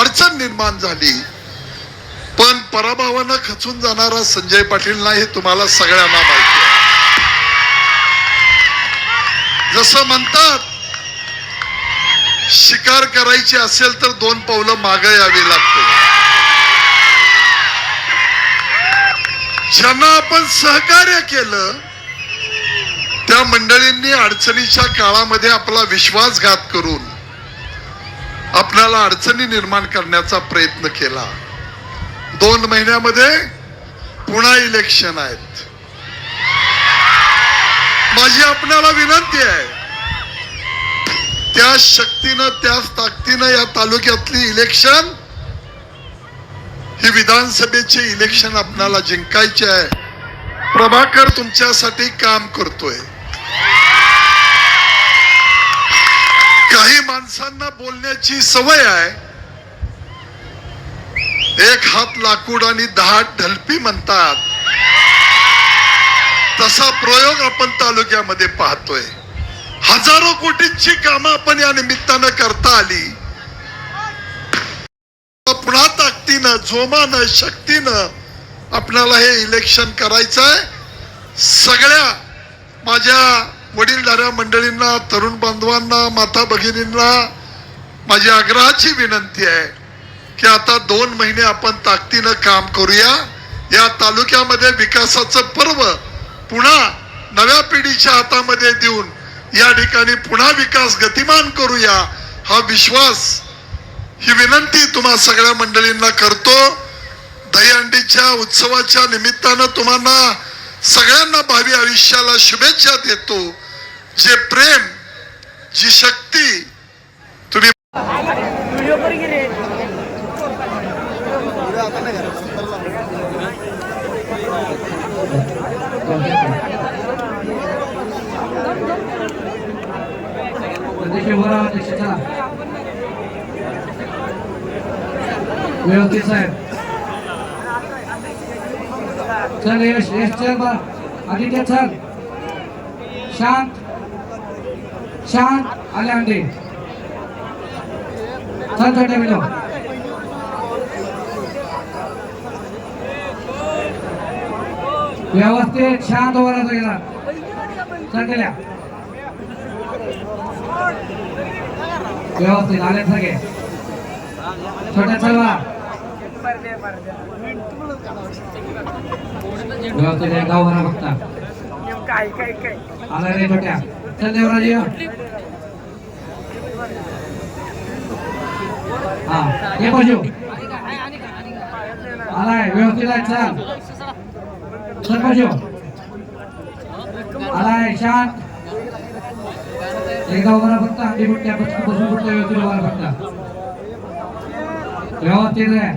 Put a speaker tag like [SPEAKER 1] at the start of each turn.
[SPEAKER 1] अडचण निर्माण झाली. पण पराभवानं खचून जाणारा संजय पाटील नाही हे तुम्हाला सगळ्यांना माहिती आहे. जसं म्हणतात शिकार करायची असेल तर दोन पावलं मागे यावी लागते. ज्यांना आपण सहकार्य केलं त्या मंडळींनी अडचणीच्या काळामध्ये आपला विश्वासघात करून आपल्याला अडचणी निर्माण करण्याचा प्रयत्न केला. दोन महिन्यामध्ये पुन्हा इलेक्शन आहेत. माझी आपणाला विनंती आहे त्या शक्तीनं त्याच ताकदीनं या तालुक्यातली इलेक्शन ही विधानसभेचे इलेक्शन आपणाला जिंकायचे आहे. प्रभाकर तुमच्यासाठी काम करतोय. बोलण्याची सवय आहे. एक हात लाकूड आणि दहा ढलपी म्हणतात. तसा प्रयोग आपण तालुक्यामध्ये पाहतोय. हजारो कोटींची कामं आपण या निमित्तानं करता आली. पुन्हा ताकदीनं जोमानं शक्तीनं आपल्याला हे इलेक्शन करायचं आहे सगळ्या माझ्या वडीलधाऱ्या मंडळींना तरुण बांधवांना माता भगिनींना माझी आग्रहाची विनंती आहे की आता दोन महिने आपण ताकदीनं काम करूया. या तालुक्यामध्ये विकासाचं पर्व पुन्हा नव्या पिढीच्या हातामध्ये देऊन या ठिकाणी पुन्हा विकास गतिमान करूया हा विश्वास ही विनंती तुम्हा सगळ्या मंडळींना करतो. दहीहंडीच्या उत्सवाच्या निमित्तानं तुम्हाला सगळ्यांना भावी आयुष्याला शुभेच्छा देतो. जे प्रेम जी शक्ती
[SPEAKER 2] व्यवस्थित साहेब चल यश यश चल. बा आदित्य चल. शांत. शांत. आले अंडे. चल छोटे मिलो. व्यवस्थित शांत उभा गेला चल व्यवस्थित आले सगळे. छोट्या चलवा व्यवस्थित एक गाव बरा बघता आला रे छोट्या. चल देवराज हा ये बजू आलाय व्यवस्थित आहे चल. चल बजू आलाय शांत एक गाव बरा फक्त अंडी बुट्ट्या बसून बसून बुट्ट्या व्यवस्थित बरा फक्त व्यवस्थित आहे